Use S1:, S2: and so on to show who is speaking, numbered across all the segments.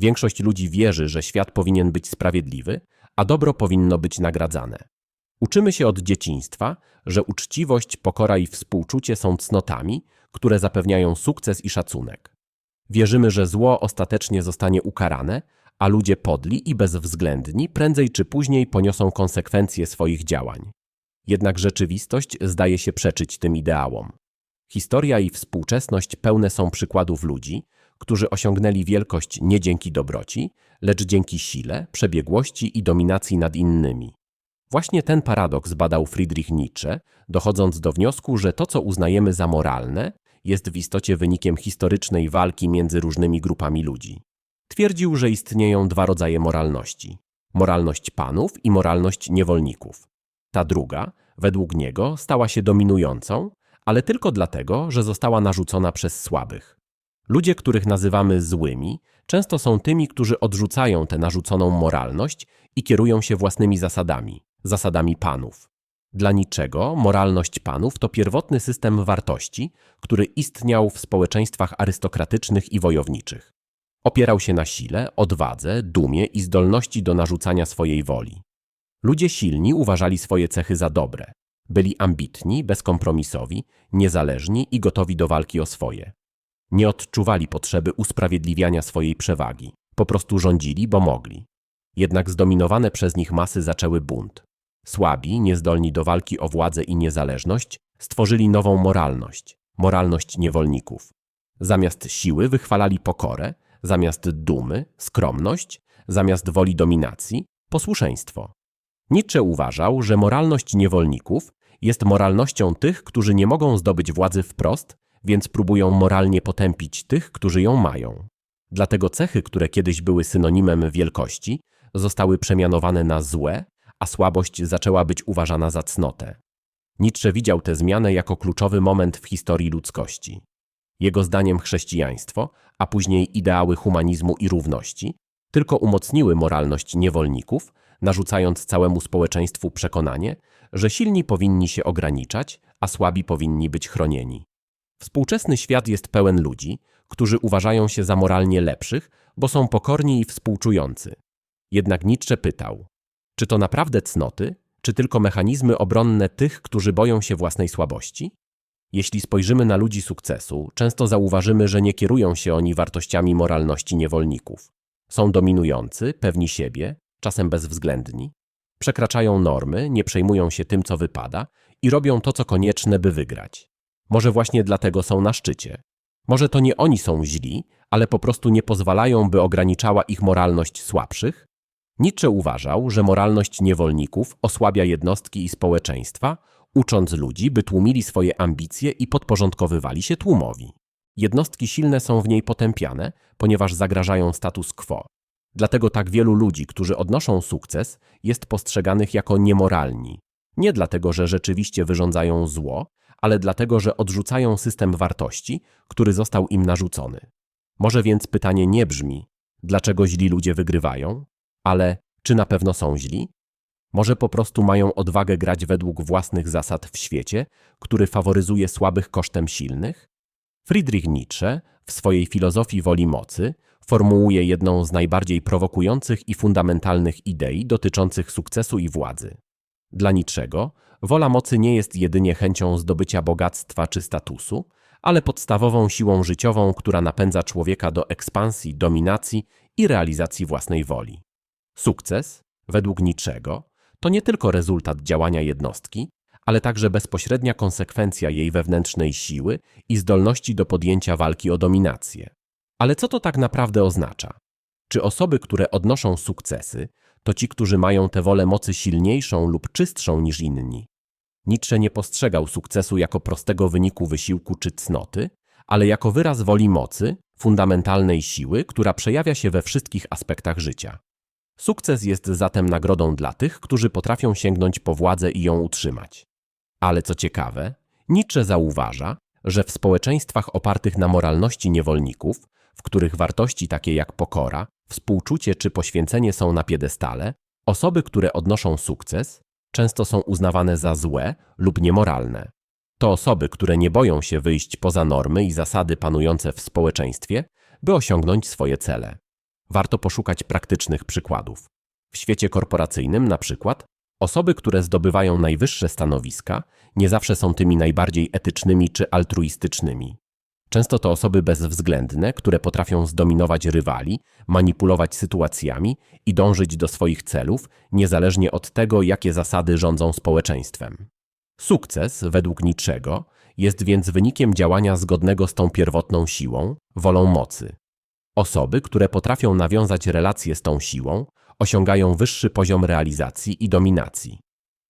S1: Większość ludzi wierzy, że świat powinien być sprawiedliwy, a dobro powinno być nagradzane. Uczymy się od dzieciństwa, że uczciwość, pokora i współczucie są cnotami, które zapewniają sukces i szacunek. Wierzymy, że zło ostatecznie zostanie ukarane, a ludzie podli i bezwzględni prędzej czy później poniosą konsekwencje swoich działań. Jednak rzeczywistość zdaje się przeczyć tym ideałom. Historia i współczesność pełne są przykładów ludzi, którzy osiągnęli wielkość nie dzięki dobroci, lecz dzięki sile, przebiegłości i dominacji nad innymi. Właśnie ten paradoks badał Friedrich Nietzsche, dochodząc do wniosku, że to, co uznajemy za moralne, jest w istocie wynikiem historycznej walki między różnymi grupami ludzi. Twierdził, że istnieją dwa rodzaje moralności: moralność panów i moralność niewolników. Ta druga, według niego, stała się dominującą, ale tylko dlatego, że została narzucona przez słabych. Ludzie, których nazywamy złymi, często są tymi, którzy odrzucają tę narzuconą moralność i kierują się własnymi zasadami, zasadami panów. Dla niczego moralność panów to pierwotny system wartości, który istniał w społeczeństwach arystokratycznych i wojowniczych. Opierał się na sile, odwadze, dumie i zdolności do narzucania swojej woli. Ludzie silni uważali swoje cechy za dobre. Byli ambitni, bezkompromisowi, niezależni i gotowi do walki o swoje. Nie odczuwali potrzeby usprawiedliwiania swojej przewagi. Po prostu rządzili, bo mogli. Jednak zdominowane przez nich masy zaczęły bunt. Słabi, niezdolni do walki o władzę i niezależność, stworzyli nową moralność moralność niewolników. Zamiast siły wychwalali pokorę, zamiast dumy skromność, zamiast woli dominacji posłuszeństwo. Nietzsche uważał, że moralność niewolników jest moralnością tych, którzy nie mogą zdobyć władzy wprost, więc próbują moralnie potępić tych, którzy ją mają. Dlatego cechy, które kiedyś były synonimem wielkości, zostały przemianowane na złe, a słabość zaczęła być uważana za cnotę. Nietzsche widział tę zmianę jako kluczowy moment w historii ludzkości. Jego zdaniem chrześcijaństwo, a później ideały humanizmu i równości, tylko umocniły moralność niewolników, narzucając całemu społeczeństwu przekonanie, że silni powinni się ograniczać, a słabi powinni być chronieni. Współczesny świat jest pełen ludzi, którzy uważają się za moralnie lepszych, bo są pokorni i współczujący. Jednak Nietzsche pytał, czy to naprawdę cnoty, czy tylko mechanizmy obronne tych, którzy boją się własnej słabości? Jeśli spojrzymy na ludzi sukcesu, często zauważymy, że nie kierują się oni wartościami moralności niewolników. Są dominujący, pewni siebie, czasem bezwzględni. Przekraczają normy, nie przejmują się tym, co wypada i robią to, co konieczne, by wygrać. Może właśnie dlatego są na szczycie. Może to nie oni są źli, ale po prostu nie pozwalają, by ograniczała ich moralność słabszych? Nietzsche uważał, że moralność niewolników osłabia jednostki i społeczeństwa, ucząc ludzi, by tłumili swoje ambicje i podporządkowywali się tłumowi. Jednostki silne są w niej potępiane, ponieważ zagrażają status quo. Dlatego tak wielu ludzi, którzy odnoszą sukces, jest postrzeganych jako niemoralni. Nie dlatego, że rzeczywiście wyrządzają zło, ale dlatego, że odrzucają system wartości, który został im narzucony. Może więc pytanie nie brzmi, dlaczego źli ludzie wygrywają, ale czy na pewno są źli? Może po prostu mają odwagę grać według własnych zasad w świecie, który faworyzuje słabych kosztem silnych? Friedrich Nietzsche w swojej filozofii woli mocy formułuje jedną z najbardziej prowokujących i fundamentalnych idei dotyczących sukcesu i władzy. Dla Nietzschego wola mocy nie jest jedynie chęcią zdobycia bogactwa czy statusu, ale podstawową siłą życiową, która napędza człowieka do ekspansji, dominacji i realizacji własnej woli. Sukces, według Nietzschego, to nie tylko rezultat działania jednostki, ale także bezpośrednia konsekwencja jej wewnętrznej siły i zdolności do podjęcia walki o dominację. Ale co to tak naprawdę oznacza? Czy osoby, które odnoszą sukcesy, to ci, którzy mają tę wolę mocy silniejszą lub czystszą niż inni? Nietzsche nie postrzegał sukcesu jako prostego wyniku wysiłku czy cnoty, ale jako wyraz woli mocy, fundamentalnej siły, która przejawia się we wszystkich aspektach życia. Sukces jest zatem nagrodą dla tych, którzy potrafią sięgnąć po władzę i ją utrzymać. Ale co ciekawe, Nietzsche zauważa, że w społeczeństwach opartych na moralności niewolników, w których wartości takie jak pokora, współczucie czy poświęcenie są na piedestale, osoby, które odnoszą sukces, często są uznawane za złe lub niemoralne. To osoby, które nie boją się wyjść poza normy i zasady panujące w społeczeństwie, by osiągnąć swoje cele. Warto poszukać praktycznych przykładów. W świecie korporacyjnym, na przykład, osoby, które zdobywają najwyższe stanowiska, nie zawsze są tymi najbardziej etycznymi czy altruistycznymi. Często to osoby bezwzględne, które potrafią zdominować rywali, manipulować sytuacjami i dążyć do swoich celów, niezależnie od tego, jakie zasady rządzą społeczeństwem. Sukces, według niczego, jest więc wynikiem działania zgodnego z tą pierwotną siłą, wolą mocy. Osoby, które potrafią nawiązać relacje z tą siłą, osiągają wyższy poziom realizacji i dominacji.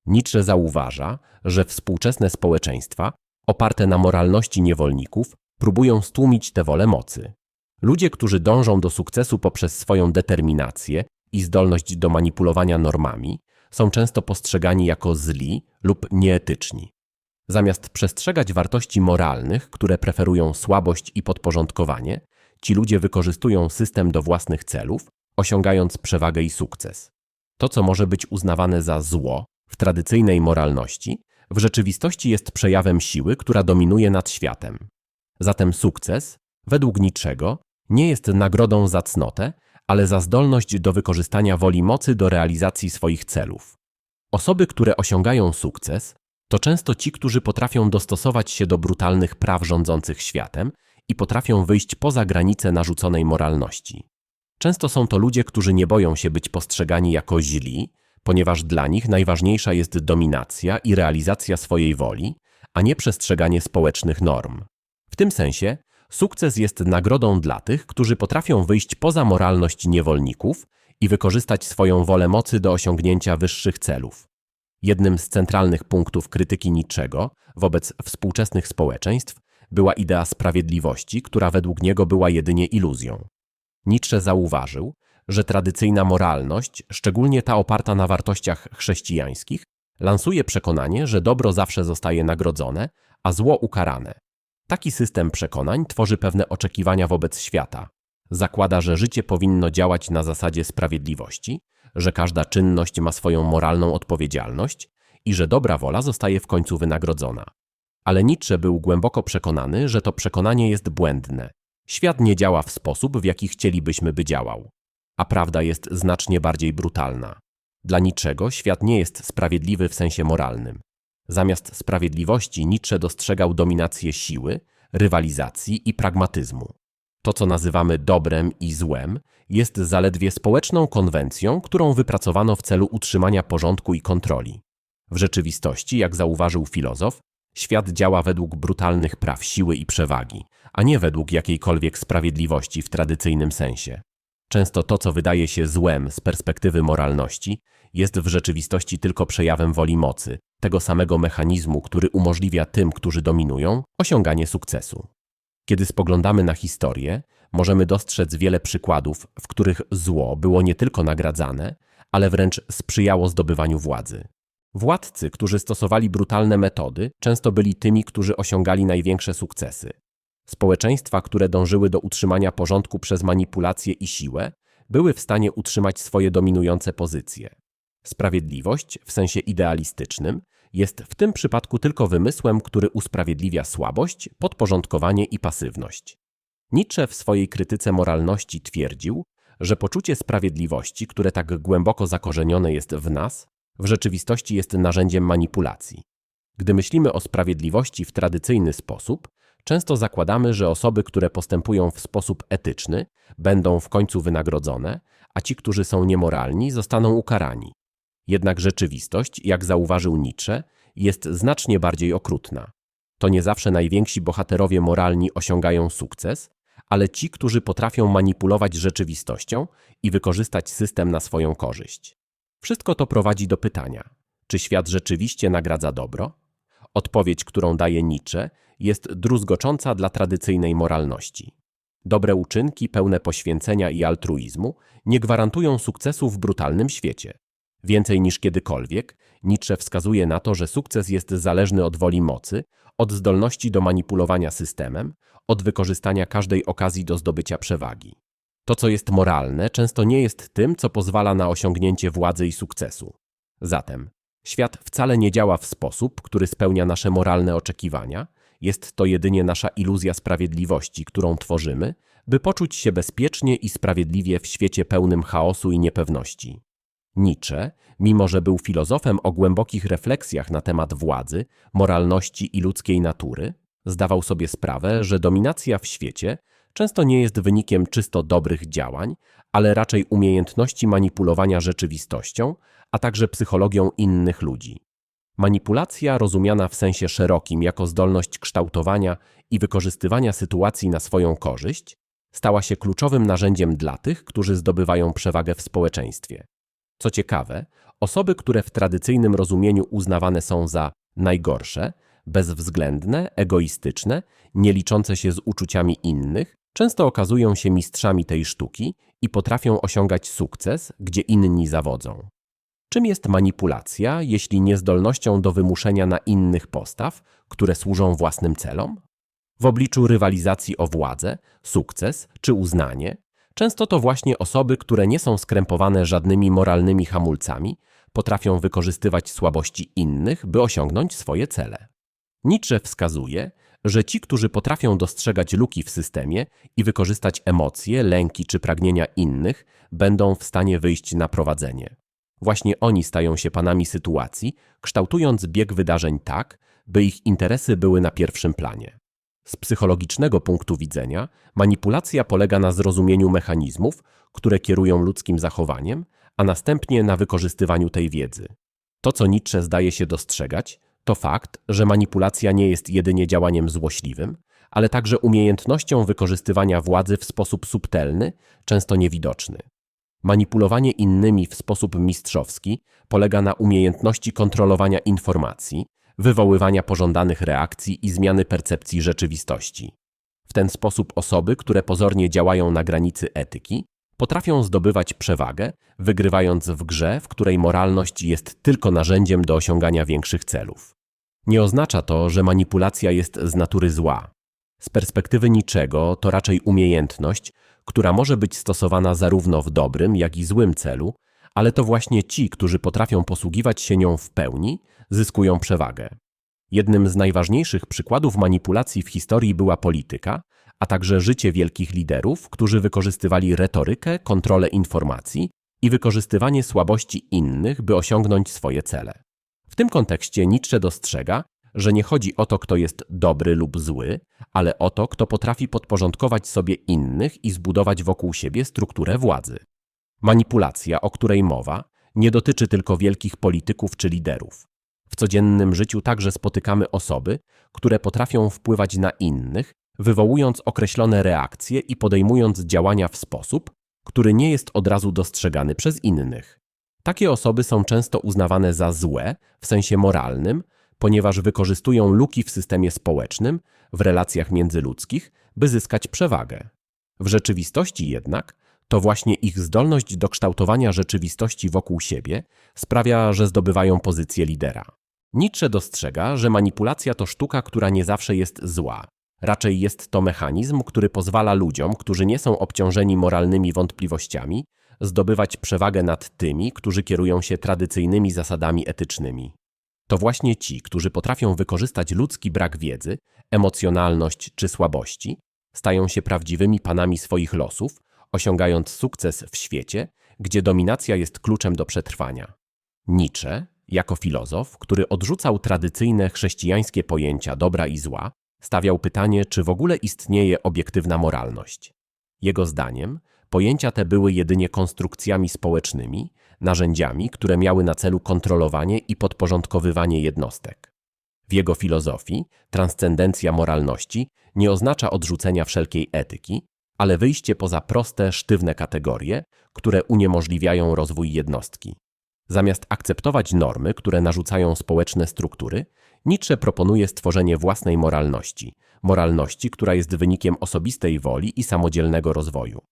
S1: Nietzsche zauważa, że współczesne społeczeństwa, oparte na moralności niewolników, próbują stłumić tę wolę mocy. Ludzie, którzy dążą do sukcesu poprzez swoją determinację i zdolność do manipulowania normami, są często postrzegani jako zli lub nieetyczni. Zamiast przestrzegać wartości moralnych, które preferują słabość i podporządkowanie, ci ludzie wykorzystują system do własnych celów, osiągając przewagę i sukces. To, co może być uznawane za zło w tradycyjnej moralności, w rzeczywistości jest przejawem siły, która dominuje nad światem. Zatem sukces, według niczego, nie jest nagrodą za cnotę, ale za zdolność do wykorzystania woli mocy do realizacji swoich celów. Osoby, które osiągają sukces, to często ci, którzy potrafią dostosować się do brutalnych praw rządzących światem i potrafią wyjść poza granice narzuconej moralności. Często są to ludzie, którzy nie boją się być postrzegani jako źli, ponieważ dla nich najważniejsza jest dominacja i realizacja swojej woli, a nie przestrzeganie społecznych norm. Tym sensie sukces jest nagrodą dla tych, którzy potrafią wyjść poza moralność niewolników i wykorzystać swoją wolę mocy do osiągnięcia wyższych celów. Jednym z centralnych punktów krytyki niczego wobec współczesnych społeczeństw była idea sprawiedliwości, która według niego była jedynie iluzją. Nietzsche zauważył, że tradycyjna moralność, szczególnie ta oparta na wartościach chrześcijańskich, lansuje przekonanie, że dobro zawsze zostaje nagrodzone, a zło ukarane. Taki system przekonań tworzy pewne oczekiwania wobec świata. Zakłada, że życie powinno działać na zasadzie sprawiedliwości, że każda czynność ma swoją moralną odpowiedzialność i że dobra wola zostaje w końcu wynagrodzona. Ale Nietzsche był głęboko przekonany, że to przekonanie jest błędne. Świat nie działa w sposób, w jaki chcielibyśmy, by działał. A prawda jest znacznie bardziej brutalna. Dla niczego świat nie jest sprawiedliwy w sensie moralnym. Zamiast sprawiedliwości Nietzsche dostrzegał dominację siły, rywalizacji i pragmatyzmu. To, co nazywamy dobrem i złem, jest zaledwie społeczną konwencją, którą wypracowano w celu utrzymania porządku i kontroli. W rzeczywistości, jak zauważył filozof, świat działa według brutalnych praw siły i przewagi, a nie według jakiejkolwiek sprawiedliwości w tradycyjnym sensie. Często to, co wydaje się złem z perspektywy moralności, jest w rzeczywistości tylko przejawem woli mocy, tego samego mechanizmu, który umożliwia tym, którzy dominują, osiąganie sukcesu. Kiedy spoglądamy na historię, możemy dostrzec wiele przykładów, w których zło było nie tylko nagradzane, ale wręcz sprzyjało zdobywaniu władzy. Władcy, którzy stosowali brutalne metody, często byli tymi, którzy osiągali największe sukcesy. Społeczeństwa, które dążyły do utrzymania porządku przez manipulację i siłę, były w stanie utrzymać swoje dominujące pozycje. Sprawiedliwość, w sensie idealistycznym, jest w tym przypadku tylko wymysłem, który usprawiedliwia słabość, podporządkowanie i pasywność. Nietzsche w swojej krytyce moralności twierdził, że poczucie sprawiedliwości, które tak głęboko zakorzenione jest w nas, w rzeczywistości jest narzędziem manipulacji. Gdy myślimy o sprawiedliwości w tradycyjny sposób, często zakładamy, że osoby, które postępują w sposób etyczny, będą w końcu wynagrodzone, a ci, którzy są niemoralni, zostaną ukarani. Jednak rzeczywistość, jak zauważył Nietzsche, jest znacznie bardziej okrutna. To nie zawsze najwięksi bohaterowie moralni osiągają sukces, ale ci, którzy potrafią manipulować rzeczywistością i wykorzystać system na swoją korzyść. Wszystko to prowadzi do pytania: czy świat rzeczywiście nagradza dobro? Odpowiedź, którą daje Nietzsche, jest druzgocząca dla tradycyjnej moralności. Dobre uczynki, pełne poświęcenia i altruizmu nie gwarantują sukcesu w brutalnym świecie. Więcej niż kiedykolwiek, Nietzsche wskazuje na to, że sukces jest zależny od woli mocy, od zdolności do manipulowania systemem, od wykorzystania każdej okazji do zdobycia przewagi. To, co jest moralne, często nie jest tym, co pozwala na osiągnięcie władzy i sukcesu. Zatem, świat wcale nie działa w sposób, który spełnia nasze moralne oczekiwania, jest to jedynie nasza iluzja sprawiedliwości, którą tworzymy, by poczuć się bezpiecznie i sprawiedliwie w świecie pełnym chaosu i niepewności. Nietzsche, mimo że był filozofem o głębokich refleksjach na temat władzy, moralności i ludzkiej natury, zdawał sobie sprawę, że dominacja w świecie często nie jest wynikiem czysto dobrych działań, ale raczej umiejętności manipulowania rzeczywistością, a także psychologią innych ludzi. Manipulacja, rozumiana w sensie szerokim jako zdolność kształtowania i wykorzystywania sytuacji na swoją korzyść, stała się kluczowym narzędziem dla tych, którzy zdobywają przewagę w społeczeństwie. Co ciekawe, osoby, które w tradycyjnym rozumieniu uznawane są za najgorsze, bezwzględne, egoistyczne, nie liczące się z uczuciami innych, często okazują się mistrzami tej sztuki i potrafią osiągać sukces, gdzie inni zawodzą. Czym jest manipulacja, jeśli niezdolnością do wymuszenia na innych postaw, które służą własnym celom? W obliczu rywalizacji o władzę, sukces czy uznanie, często to właśnie osoby, które nie są skrępowane żadnymi moralnymi hamulcami, potrafią wykorzystywać słabości innych, by osiągnąć swoje cele. Nietzsche wskazuje, że ci, którzy potrafią dostrzegać luki w systemie i wykorzystać emocje, lęki czy pragnienia innych, będą w stanie wyjść na prowadzenie. Właśnie oni stają się panami sytuacji, kształtując bieg wydarzeń tak, by ich interesy były na pierwszym planie. Z psychologicznego punktu widzenia, manipulacja polega na zrozumieniu mechanizmów, które kierują ludzkim zachowaniem, a następnie na wykorzystywaniu tej wiedzy. To, co Nietzsche zdaje się dostrzegać, to fakt, że manipulacja nie jest jedynie działaniem złośliwym, ale także umiejętnością wykorzystywania władzy w sposób subtelny, często niewidoczny. Manipulowanie innymi w sposób mistrzowski polega na umiejętności kontrolowania informacji, wywoływania pożądanych reakcji i zmiany percepcji rzeczywistości. W ten sposób osoby, które pozornie działają na granicy etyki, potrafią zdobywać przewagę, wygrywając w grze, w której moralność jest tylko narzędziem do osiągania większych celów. Nie oznacza to, że manipulacja jest z natury zła. Z perspektywy niczego to raczej umiejętność, która może być stosowana zarówno w dobrym, jak i złym celu, ale to właśnie ci, którzy potrafią posługiwać się nią w pełni, zyskują przewagę. Jednym z najważniejszych przykładów manipulacji w historii była polityka, a także życie wielkich liderów, którzy wykorzystywali retorykę, kontrolę informacji i wykorzystywanie słabości innych, by osiągnąć swoje cele. W tym kontekście Nietzsche dostrzega, że nie chodzi o to, kto jest dobry lub zły, ale o to, kto potrafi podporządkować sobie innych i zbudować wokół siebie strukturę władzy. Manipulacja, o której mowa, nie dotyczy tylko wielkich polityków czy liderów. W codziennym życiu także spotykamy osoby, które potrafią wpływać na innych, wywołując określone reakcje i podejmując działania w sposób, który nie jest od razu dostrzegany przez innych. Takie osoby są często uznawane za złe w sensie moralnym, ponieważ wykorzystują luki w systemie społecznym, w relacjach międzyludzkich, by zyskać przewagę. W rzeczywistości jednak to właśnie ich zdolność do kształtowania rzeczywistości wokół siebie sprawia, że zdobywają pozycję lidera. Nietzsche dostrzega, że manipulacja to sztuka, która nie zawsze jest zła. Raczej jest to mechanizm, który pozwala ludziom, którzy nie są obciążeni moralnymi wątpliwościami, zdobywać przewagę nad tymi, którzy kierują się tradycyjnymi zasadami etycznymi. To właśnie ci, którzy potrafią wykorzystać ludzki brak wiedzy, emocjonalność czy słabości, stają się prawdziwymi panami swoich losów, osiągając sukces w świecie, gdzie dominacja jest kluczem do przetrwania. Nietzsche, jako filozof, który odrzucał tradycyjne chrześcijańskie pojęcia dobra i zła, stawiał pytanie, czy w ogóle istnieje obiektywna moralność. Jego zdaniem, pojęcia te były jedynie konstrukcjami społecznymi, narzędziami, które miały na celu kontrolowanie i podporządkowywanie jednostek. W jego filozofii transcendencja moralności nie oznacza odrzucenia wszelkiej etyki, ale wyjście poza proste, sztywne kategorie, które uniemożliwiają rozwój jednostki. Zamiast akceptować normy, które narzucają społeczne struktury, Nietzsche proponuje stworzenie własnej moralności, moralności, która jest wynikiem osobistej woli i samodzielnego rozwoju.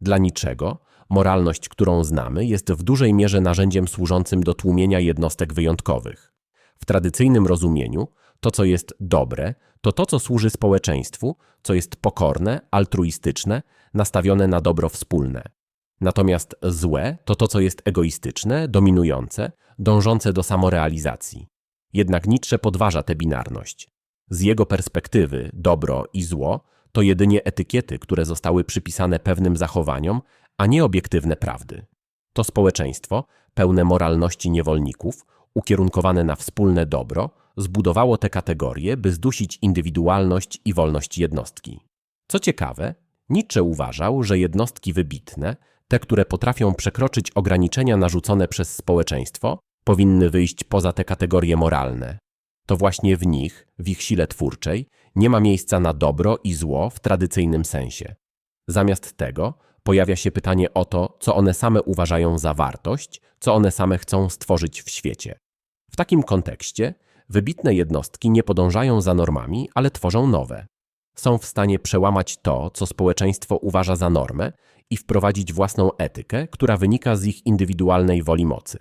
S1: Dla niczego moralność, którą znamy, jest w dużej mierze narzędziem służącym do tłumienia jednostek wyjątkowych. W tradycyjnym rozumieniu to, co jest dobre, to to, co służy społeczeństwu, co jest pokorne, altruistyczne, nastawione na dobro wspólne. Natomiast złe to to, co jest egoistyczne, dominujące, dążące do samorealizacji. Jednak Nietzsche podważa tę binarność. Z jego perspektywy dobro i zło to jedynie etykiety, które zostały przypisane pewnym zachowaniom, a nie obiektywne prawdy. To społeczeństwo, pełne moralności niewolników, ukierunkowane na wspólne dobro, zbudowało te kategorie, by zdusić indywidualność i wolność jednostki. Co ciekawe, Nietzsche uważał, że jednostki wybitne, te, które potrafią przekroczyć ograniczenia narzucone przez społeczeństwo, powinny wyjść poza te kategorie moralne. To właśnie w nich, w ich sile twórczej, nie ma miejsca na dobro i zło w tradycyjnym sensie. Zamiast tego pojawia się pytanie o to, co one same uważają za wartość, co one same chcą stworzyć w świecie. W takim kontekście wybitne jednostki nie podążają za normami, ale tworzą nowe. Są w stanie przełamać to, co społeczeństwo uważa za normę i wprowadzić własną etykę, która wynika z ich indywidualnej woli mocy.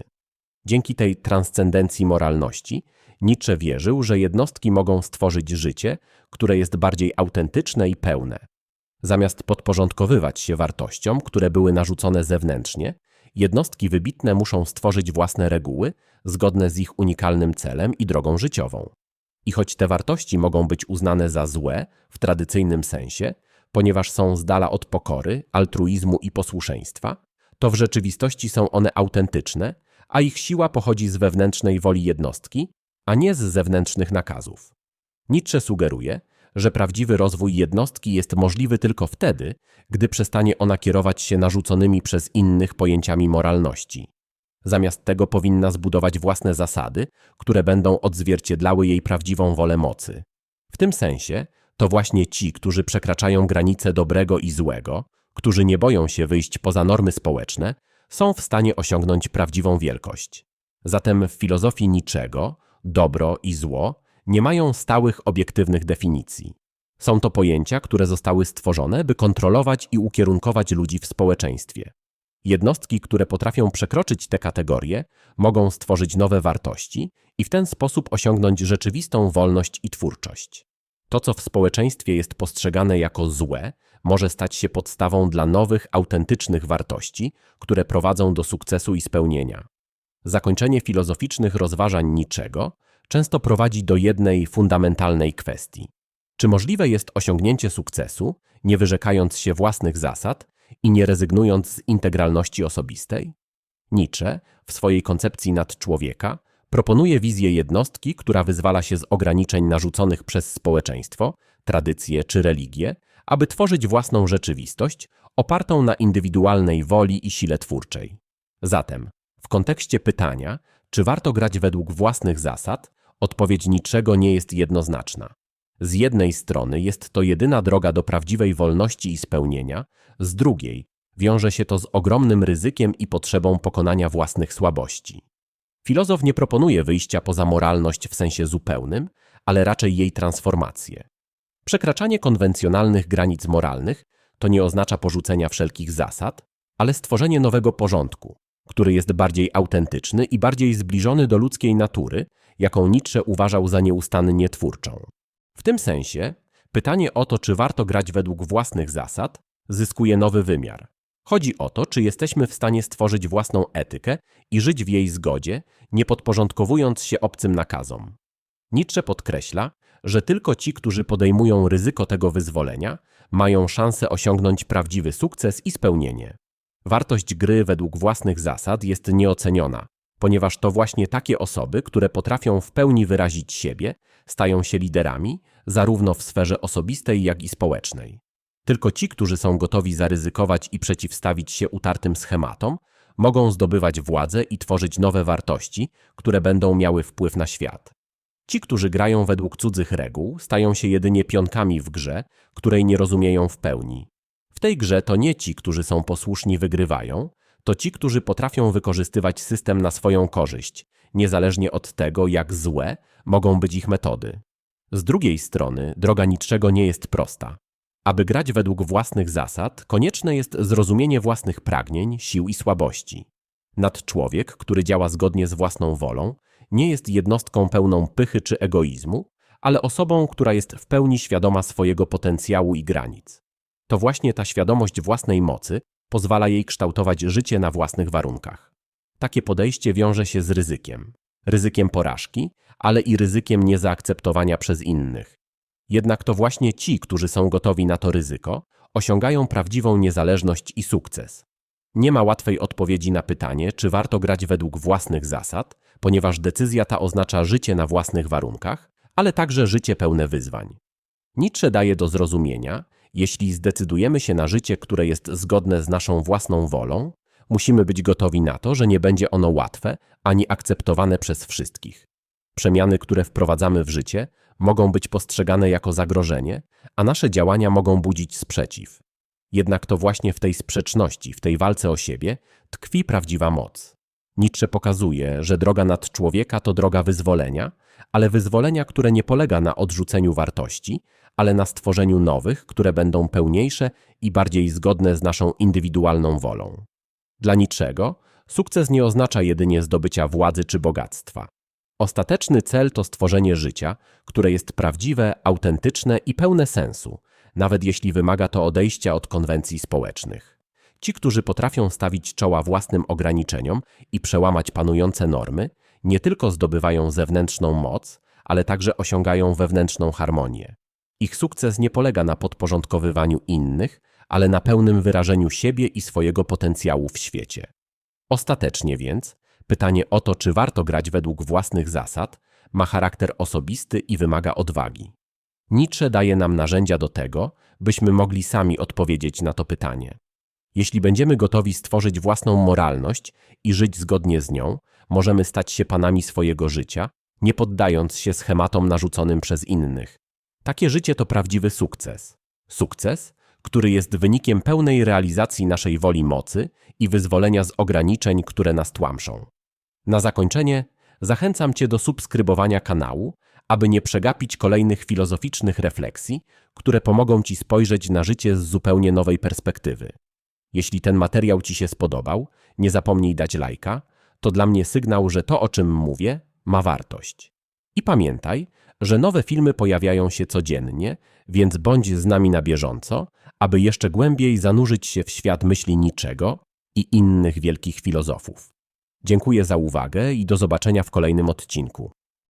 S1: Dzięki tej transcendencji moralności Nietzsche wierzył, że jednostki mogą stworzyć życie, które jest bardziej autentyczne i pełne. Zamiast podporządkowywać się wartościom, które były narzucone zewnętrznie, jednostki wybitne muszą stworzyć własne reguły, zgodne z ich unikalnym celem i drogą życiową. I choć te wartości mogą być uznane za złe w tradycyjnym sensie, ponieważ są z dala od pokory, altruizmu i posłuszeństwa, to w rzeczywistości są one autentyczne, a ich siła pochodzi z wewnętrznej woli jednostki, a nie z zewnętrznych nakazów. Nietzsche sugeruje, że prawdziwy rozwój jednostki jest możliwy tylko wtedy, gdy przestanie ona kierować się narzuconymi przez innych pojęciami moralności. Zamiast tego powinna zbudować własne zasady, które będą odzwierciedlały jej prawdziwą wolę mocy. W tym sensie to właśnie ci, którzy przekraczają granice dobrego i złego, którzy nie boją się wyjść poza normy społeczne, są w stanie osiągnąć prawdziwą wielkość. Zatem w filozofii niczego dobro i zło nie mają stałych obiektywnych definicji. Są to pojęcia, które zostały stworzone, by kontrolować i ukierunkować ludzi w społeczeństwie. Jednostki, które potrafią przekroczyć te kategorie, mogą stworzyć nowe wartości i w ten sposób osiągnąć rzeczywistą wolność i twórczość. To, co w społeczeństwie jest postrzegane jako złe, może stać się podstawą dla nowych, autentycznych wartości, które prowadzą do sukcesu i spełnienia. Zakończenie filozoficznych rozważań niczego często prowadzi do jednej fundamentalnej kwestii. Czy możliwe jest osiągnięcie sukcesu, nie wyrzekając się własnych zasad i nie rezygnując z integralności osobistej? Nietzsche w swojej koncepcji nadczłowieka proponuje wizję jednostki, która wyzwala się z ograniczeń narzuconych przez społeczeństwo, tradycje czy religię, aby tworzyć własną rzeczywistość opartą na indywidualnej woli i sile twórczej. Zatem, w kontekście pytania, czy warto grać według własnych zasad, odpowiedź niczego nie jest jednoznaczna. Z jednej strony jest to jedyna droga do prawdziwej wolności i spełnienia, z drugiej wiąże się to z ogromnym ryzykiem i potrzebą pokonania własnych słabości. Filozof nie proponuje wyjścia poza moralność w sensie zupełnym, ale raczej jej transformację. Przekraczanie konwencjonalnych granic moralnych to nie oznacza porzucenia wszelkich zasad, ale stworzenie nowego porządku, który jest bardziej autentyczny i bardziej zbliżony do ludzkiej natury, jaką Nietzsche uważał za nieustannie twórczą. W tym sensie pytanie o to, czy warto grać według własnych zasad, zyskuje nowy wymiar. Chodzi o to, czy jesteśmy w stanie stworzyć własną etykę i żyć w jej zgodzie, nie podporządkowując się obcym nakazom. Nietzsche podkreśla, że tylko ci, którzy podejmują ryzyko tego wyzwolenia, mają szansę osiągnąć prawdziwy sukces i spełnienie. Wartość gry według własnych zasad jest nieoceniona, ponieważ to właśnie takie osoby, które potrafią w pełni wyrazić siebie, stają się liderami, zarówno w sferze osobistej, jak i społecznej. Tylko ci, którzy są gotowi zaryzykować i przeciwstawić się utartym schematom, mogą zdobywać władzę i tworzyć nowe wartości, które będą miały wpływ na świat. Ci, którzy grają według cudzych reguł, stają się jedynie pionkami w grze, której nie rozumieją w pełni. W tej grze to nie ci, którzy są posłuszni, wygrywają, to ci, którzy potrafią wykorzystywać system na swoją korzyść, niezależnie od tego, jak złe mogą być ich metody. Z drugiej strony, droga niczego nie jest prosta. Aby grać według własnych zasad, konieczne jest zrozumienie własnych pragnień, sił i słabości. Nadczłowiek, który działa zgodnie z własną wolą, nie jest jednostką pełną pychy czy egoizmu, ale osobą, która jest w pełni świadoma swojego potencjału i granic. To właśnie ta świadomość własnej mocy pozwala jej kształtować życie na własnych warunkach. Takie podejście wiąże się z ryzykiem. Ryzykiem porażki, ale i ryzykiem niezaakceptowania przez innych. Jednak to właśnie ci, którzy są gotowi na to ryzyko, osiągają prawdziwą niezależność i sukces. Nie ma łatwej odpowiedzi na pytanie, czy warto grać według własnych zasad, ponieważ decyzja ta oznacza życie na własnych warunkach, ale także życie pełne wyzwań. Nietzsche daje do zrozumienia, jeśli zdecydujemy się na życie, które jest zgodne z naszą własną wolą, musimy być gotowi na to, że nie będzie ono łatwe ani akceptowane przez wszystkich. Przemiany, które wprowadzamy w życie, mogą być postrzegane jako zagrożenie, a nasze działania mogą budzić sprzeciw. Jednak to właśnie w tej sprzeczności, w tej walce o siebie, tkwi prawdziwa moc. Nietzsche pokazuje, że droga nad człowieka to droga wyzwolenia, ale wyzwolenia, które nie polega na odrzuceniu wartości, ale na stworzeniu nowych, które będą pełniejsze i bardziej zgodne z naszą indywidualną wolą. Dla niczego sukces nie oznacza jedynie zdobycia władzy czy bogactwa. Ostateczny cel to stworzenie życia, które jest prawdziwe, autentyczne i pełne sensu, nawet jeśli wymaga to odejścia od konwencji społecznych. Ci, którzy potrafią stawić czoła własnym ograniczeniom i przełamać panujące normy, nie tylko zdobywają zewnętrzną moc, ale także osiągają wewnętrzną harmonię. Ich sukces nie polega na podporządkowywaniu innych, ale na pełnym wyrażeniu siebie i swojego potencjału w świecie. Ostatecznie więc, pytanie o to, czy warto grać według własnych zasad, ma charakter osobisty i wymaga odwagi. Nietzsche daje nam narzędzia do tego, byśmy mogli sami odpowiedzieć na to pytanie. Jeśli będziemy gotowi stworzyć własną moralność i żyć zgodnie z nią, możemy stać się panami swojego życia, nie poddając się schematom narzuconym przez innych. Takie życie to prawdziwy sukces. Sukces, który jest wynikiem pełnej realizacji naszej woli mocy i wyzwolenia z ograniczeń, które nas tłamszą. Na zakończenie zachęcam Cię do subskrybowania kanału, aby nie przegapić kolejnych filozoficznych refleksji, które pomogą Ci spojrzeć na życie z zupełnie nowej perspektywy. Jeśli ten materiał Ci się spodobał, nie zapomnij dać lajka, to dla mnie sygnał, że to, o czym mówię, ma wartość. I pamiętaj, że nowe filmy pojawiają się codziennie, więc bądź z nami na bieżąco, aby jeszcze głębiej zanurzyć się w świat myśli niczego i innych wielkich filozofów. Dziękuję za uwagę i do zobaczenia w kolejnym odcinku.